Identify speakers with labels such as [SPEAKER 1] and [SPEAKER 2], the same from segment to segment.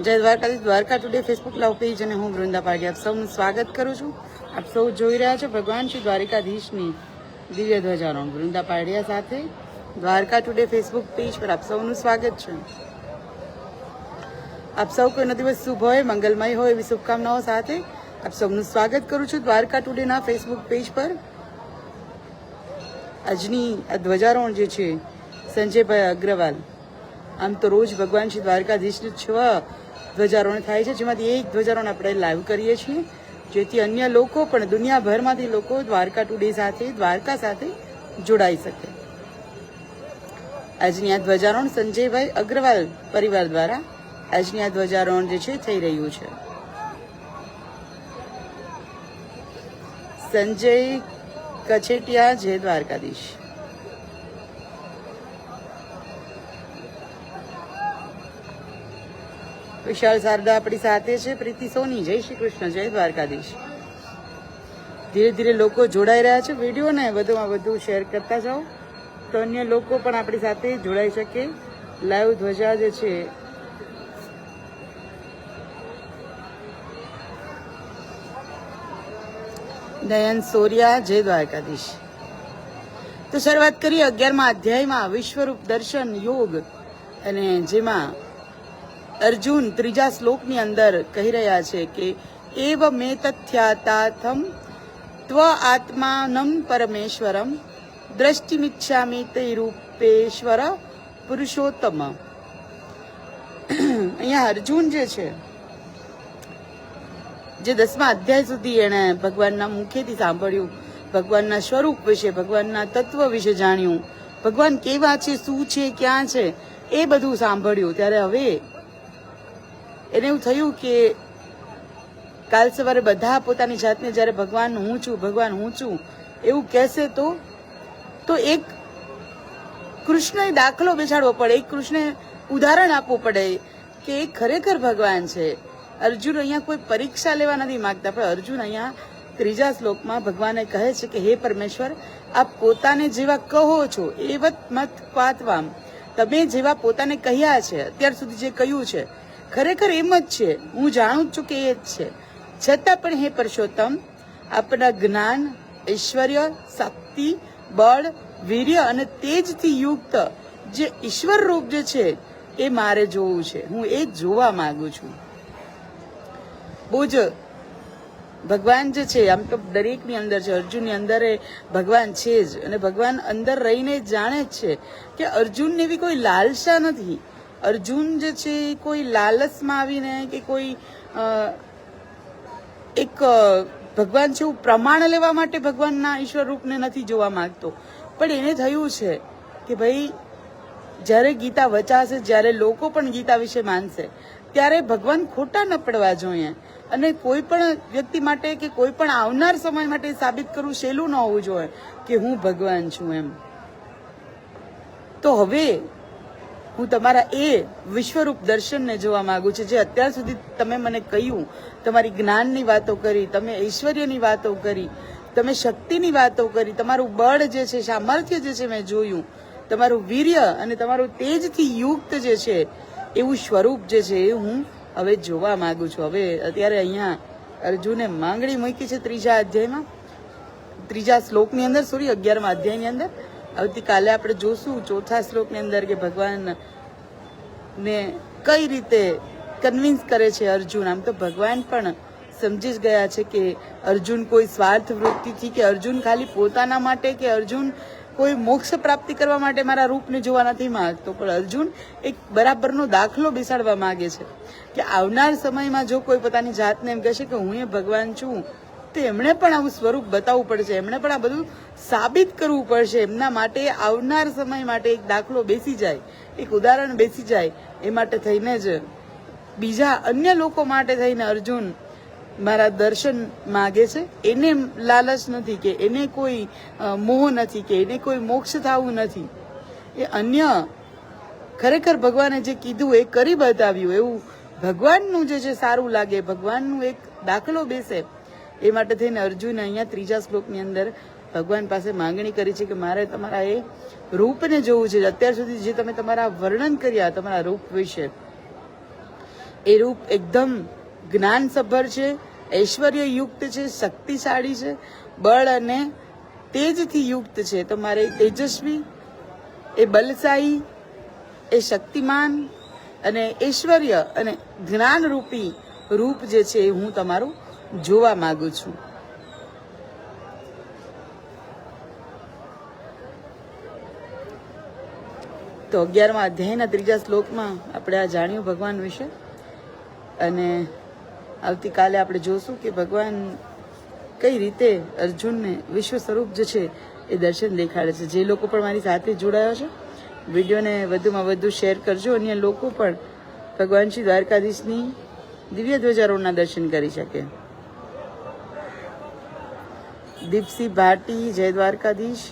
[SPEAKER 1] જય દ્વારકાથી Dwarka Today Facebook live page અને હું વૃંદા પાડી આપ સૌનું સ્વાગત કરું છું. આપ સૌ જોઈ રહ્યા છો ભગવાન શ્રી દ્વારિકાધીશની દિવ્ય ધ્વજારોહણ. વૃંદા પાડિયા સાથે દ્વારકા ટુડે ફેસબુક પેજ પર આપ સૌનું સ્વાગત છે. આપ સૌ કોઈનો દિવસ શુભ હોય, મંગલમય હોય એવી શુભકામનાઓ સાથે આપ સૌનું સ્વાગત કરું છું દ્વારકા ટુડેના ફેસબુક પેજ પર. આજની આ ધ્વજારોહણ જે છે સંજયભાઈ અગ્રવાલ. આમ તો રોજ ભગવાન શ્રી દ્વારકાધીશની છ ધ્વજારોહણ થાય છે. જેમાંથી એક ધ્વજારોહણ આપણે લાઈવ કરીએ છીએ. જેથી અન્ય લોકો પણ દુનિયાભરમાંથી લોકો દ્વારકા ટુડે સાથે, દ્વારકા સાથે જોડાઈ શકે. આજની આ ધ્વજારોહણ સંજયભાઈ અગ્રવાલ પરિવાર દ્વારા આજની આ ધ્વજારોહણ જે છે થઈ રહ્યું છે. સંજય કચેટિયા જય દ્વારકાધીશ. વિશાલ શારદા આપણી સાથે છે. પ્રીતિ સોની, જય શ્રી કૃષ્ણ, જય દ્વારકાધીશ. ધીરે ધીરે લોકો જોડાઈ રહ્યા છે. વિડીયોને વધુમાં વધુ શેર કરતા જાઓ. તો અન્ય લોકો પણ આપણી સાથે જોડાઈ શકે. લાઈવ ધ્વજા જે છે નયન સોરિયા, જય દ્વારકાધીશ. તો શરૂઆત કરીએ અગિયારમા અધ્યાયમાં વિશ્વરૂપ દર્શન યોગ. અને જેમાં અર્જુન ત્રીજા શ્લોકની અંદર કહી રહ્યા છે કે, એવ મે તથ્યાતાથમ ત્વ આત્માનમ પરમેશ્વરમ દ્રષ્ટિમિચ્છામિ તે રૂપેશ્વર પુરુષોત્તમ. અહીંયા અર્જુન જે છે, જે દસમા અધ્યાય સુધી એણે ભગવાનના મુખેથી સાંભળ્યું, ભગવાનના સ્વરૂપ વિશે, ભગવાનના તત્વ વિશે જાણ્યું, ભગવાન કેવા છે, શું છે, ક્યાં છે, એ બધું સાંભળ્યું. ત્યારે હવે એને એવું થયું કે કાલ સવારે બધા પોતાની જાતને જ્યારે ભગવાન હું છું, ભગવાન હું છું, એવું કહેશે તો તો એક કૃષ્ણએ દાખલો બેસાડવો પડે, એક કૃષ્ણે ઉદાહરણ આપવું પડે કે એ ખરેખર ભગવાન છે. અર્જુન અહીંયા કોઈ પરીક્ષા લેવા નથી માંગતા, પણ અર્જુન અહીંયા ત્રીજા શ્લોકમાં ભગવાને કહે છે કે, હે પરમેશ્વર, આપ પોતાને જેવા કહો છો, એવત મત પાતવામ. તમે જેવા પોતાને કહ્યા છે, અત્યાર સુધી જે કહ્યું છે ખરેખર એમ જ છે. હું જાણું છું કે એ જ છે. છતાં પણ હે પરસોત્તમ આપણા જ્ઞાન, ઐશ્વર્ય, શક્તિ, બળ, વીર્ય અને તેજથી યુક્ત જે ઈશ્વર રૂપ જે છે, એ મારે જોવું છે. હું એ જોવા માંગુ છું. બહુ જ ભગવાન જે છે, આમ તો દરેકની અંદર છે, અર્જુનની અંદર એ ભગવાન છે જ અને ભગવાન અંદર રહીને જાણે જ છે કે અર્જુનને એવી કોઈ લાલસા નથી. અર્જુન જે છે, એ કોઈ લાલચમાં આવીને કે કોઈ એક ભગવાન છે પ્રમાણ લેવા માટે ભગવાનના ઈશ્વર રૂપને નથી જોવા માંગતો. પણ એને થયું છે કે ભાઈ, જ્યારે ગીતા વચાશે, જ્યારે લોકો પણ ગીતા વિશે માનશે, ત્યારે ભગવાન ખોટા ન પડવા જોઈએ. અને કોઈ પણ વ્યક્તિ માટે કે કોઈ પણ આવનાર સમય માટે સાબિત કરવું સહેલું ન હોવું જોઈએ કે હું ભગવાન છું એમ. તો હવે હું તમારા એ વિશ્વરૂપ દર્શનને જોવા માંગુ છું, જે અત્યાર સુધી તમે મને કહ્યું, તમારી જ્ઞાનની વાતો કરી, તમે ઐશ્વર્યની વાતો કરી, તમે શક્તિની વાતો કરી, તમારું બળ જે છે, સામર્થ્ય જે છે મેં જોયું, તમારું વીર્ય અને તમારું તેજથી યુક્ત જે છે, એવું સ્વરૂપ જે છે, એ હું હવે જોવા માંગુ છું. હવે અત્યારે અહીંયા અર્જુને માંગણી મૂકી છે ત્રીજા અધ્યાયમાં. ત્રીજા શ્લોકની અંદર, સોરી, અગિયારમા અધ્યાયની અંદર. આવતીકાલે આપણે જોશું ચોથા શ્લોકની અંદર કે ભગવાન ને કઈ રીતે કન્વિન્સ કરે છે અર્જુન. આમ તો ભગવાન પણ સમજી જ ગયા છે કે અર્જુન કોઈ સ્વાર્થ વૃત્તિથી કે અર્જુન ખાલી પોતાના માટે કે અર્જુન કોઈ મોક્ષ પ્રાપ્તિ કરવા માટે મારા રૂપને જોવા નથી માંગતો. પણ અર્જુન એક બરાબરનો દાખલો બેસાડવા માગે છે કે આવનાર સમયમાં જો કોઈ પોતાની જાતને એમ કહેશે કે હું એ ભગવાન છું તો એમણે પણ આવું સ્વરૂપ બતાવવું પડશે. એમણે પણ આ બધું સાબિત કરવું પડશે. એમના માટે આવનાર સમય માટે એક દાખલો બેસી જાય, એક ઉદાહરણ બેસી જાય એ માટે થઈને જ. બીજા અન્ય લોકો માટે થઈને અર્જુન મારા દર્શન માગે છે. એને લાલચ નથી કે એને કોઈ મોહ નથી કે એને કોઈ મોક્ષ થવું નથી. એ અન્ય ખરેખર ભગવાને જે કીધું એ કરી બતાવ્યું. એવું ભગવાનનું જે છે સારું લાગે. ભગવાનનું એક દાખલો બેસે. એ માટે થઈને અર્જુન અહીંયા ત્રીજા શ્લોકની અંદર ભગવાન પાસે માંગણી કરી છે કે મારે તમારા એ રૂપને જોવું છે. અત્યાર સુધી જે તમે તમારા વર્ણન કર્યા, તમારા રૂપ વિશે, એ રૂપ એકદમ જ્ઞાનસભર છે, ઐશ્વર્યયુક્ત છે, શક્તિશાળી છે, બળ અને તેજથી યુક્ત છે. તમારે તેજસ્વી, એ બલશાહી એ શક્તિમાન અને ઐશ્વર્ય અને જ્ઞાનરૂપી રૂપ જે છે એ હું તમારું જોવા માંગુ છું. તો અગિયારમાં અધ્યાયના ત્રીજા શ્લોકમાં આપણે આ જાણ્યું ભગવાન વિશે. અને આવતીકાલે આપણે જોશું કે ભગવાન કઈ રીતે અર્જુનને વિશ્વ સ્વરૂપ જે છે એ દર્શન દેખાડે છે. જે લોકો પણ મારી સાથે જોડાયા છે. વિડીયોને વધુમાં વધુ શેર કરજો. અન્ય લોકો પણ ભગવાન શ્રી દ્વારકાધીશની દિવ્ય ધ્વજારોહણના દર્શન કરી શકે. દીપસિંહ ભાટી જય દ્વારકાધીશ.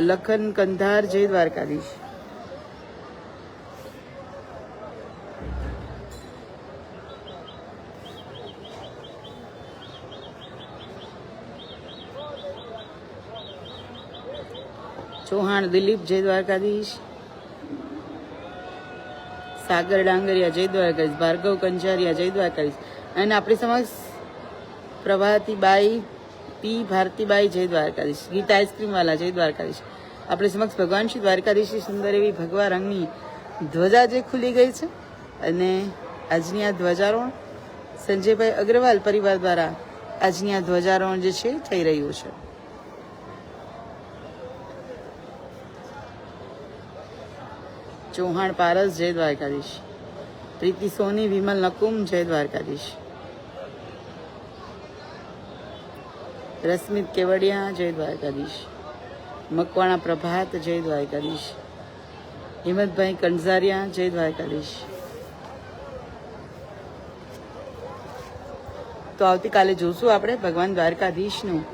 [SPEAKER 1] લખન કંધાર જય દ્વારકાધીશ. ચૌહાણ દિલીપ જય દ્વારકાધીશ. સાગર ડાંગરિયા જય દ્વારકાધીશ ભાર્ગવ કંજારિયા જય દ્વારકાધીશ અને આપણી સમક્ષ પ્રભાતીબાઈ, પી ભારતીબાઈ જય દ્વારકાધીશ ગીતા આઈસ્ક્રીમવાલા જય દ્વારકાધીશ આપણી સમક્ષ ભગવાન શ્રી દ્વારકાધીશની સુંદર એવી ભગવા રંગની ધ્વજા જે ખુલી ગઈ છે અને આજની આ ધ્વજારોહણ સંજયભાઈ અગ્રવાલ પરિવાર દ્વારા આજની આ ધ્વજારોહણ જે છે થઈ રહ્યું છે. ચૌહાણ પારસ જય દ્વારકાધીશ. પ્રીતિ સોની, વિમલ નકુમ જય દ્વારકાધીશ. રશ્મિત કેવડિયા જય દ્વારકાધીશ. મકવાણા પ્રભાત જય દ્વારકાધીશ. હિંમતભાઈ કંઝારિયા જય દ્વારકાધીશ. તો આવતીકાલે જોશું આપણે ભગવાન દ્વારકાધીશનું.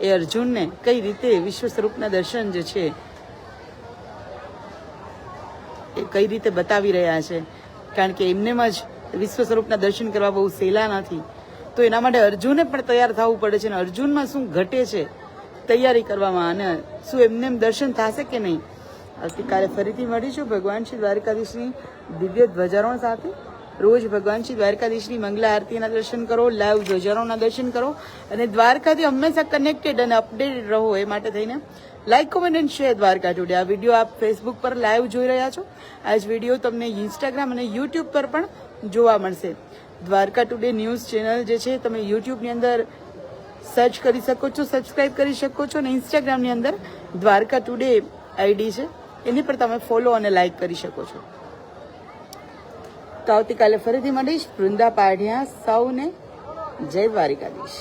[SPEAKER 1] એ અર્જુનને કઈ રીતે વિશ્વ સ્વરૂપના દર્શન જે છે એ કઈ રીતે બતાવી રહ્યા છે? કારણ કે એમનેમ જ વિશ્વ સ્વરૂપના દર્શન કરવા બહુ સહેલા નથી. તો એના માટે અર્જુને પણ તૈયાર થવું પડે છે અને અર્જુનમાં શું ઘટે છે? તૈયારી કરવામાં અને શું એમને એમ દર્શન થશે કે નહીં? આવતીકાલે ફરીથી મળીશું ભગવાન શ્રી દ્વારકાધીશની દિવ્ય ધ્વજારોહણ સાથે. રોજ ભગવાન શ્રી દ્વારકાધીશની મંગલા આરતીના દર્શન કરો, લાઈવ ધ્વજારોના દર્શન કરો અને દ્વારકાથી હંમેશા કનેક્ટેડ અને અપડેટેડ રહો એ માટે થઈને like comment and share Dwarka Today આ વીડિયો આપ ફેસબુક પર લાઈવ જોઈ રહ્યા છો. આ જ વીડિયો તમને ઇન્સ્ટાગ્રામ અને યુટ્યુબ પર પણ જોવા મળશે. દ્વારકા ટુડે ન્યૂઝ ચેનલ જે છે, તમે યુટ્યુબની અંદર સર્ચ કરી શકો છો સબસ્ક્રાઇબ કરી શકો છો અને ઇન્સ્ટાગ્રામની અંદર દ્વારકા ટુડે આઈડી છે. એની પર તમે ફોલો અને લાઈક કરી શકો છો. તો આવતીકાલે ફરીથી મળીશ. વૃંદા પાઢિયા સૌને જય દ્વારિકાધીશ.